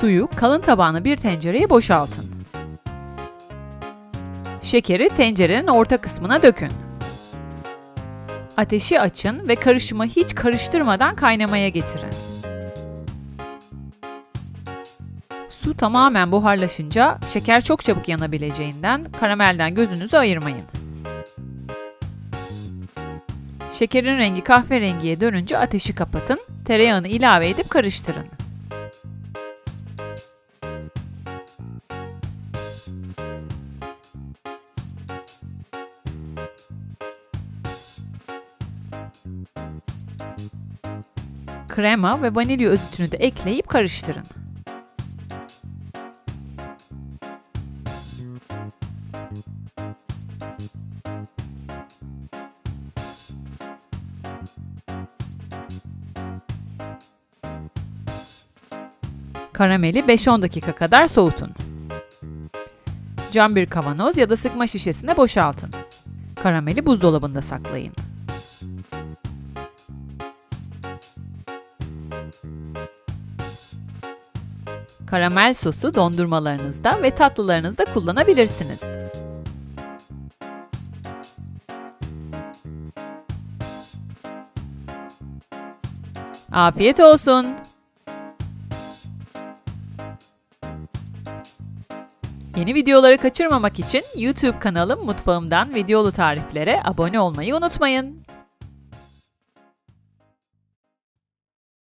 Suyu kalın tabağına bir tencereye boşaltın. Şekeri tencerenin orta kısmına dökün. Ateşi açın ve karışımı hiç karıştırmadan kaynamaya getirin. Su tamamen buharlaşınca şeker çok çabuk yanabileceğinden karamelden gözünüzü ayırmayın. Şekerin rengi kahverengiye dönünce ateşi kapatın, tereyağını ilave edip karıştırın. Krema ve vanilya özütünü de ekleyip karıştırın. Karameli 5-10 dakika kadar soğutun. Cam bir kavanoz ya da sıkma şişesine boşaltın. Karameli buzdolabında saklayın. Karamel sosu dondurmalarınızda ve tatlılarınızda kullanabilirsiniz. Afiyet olsun. Yeni videoları kaçırmamak için YouTube kanalım Mutfağımdan Videolu Tariflere abone olmayı unutmayın.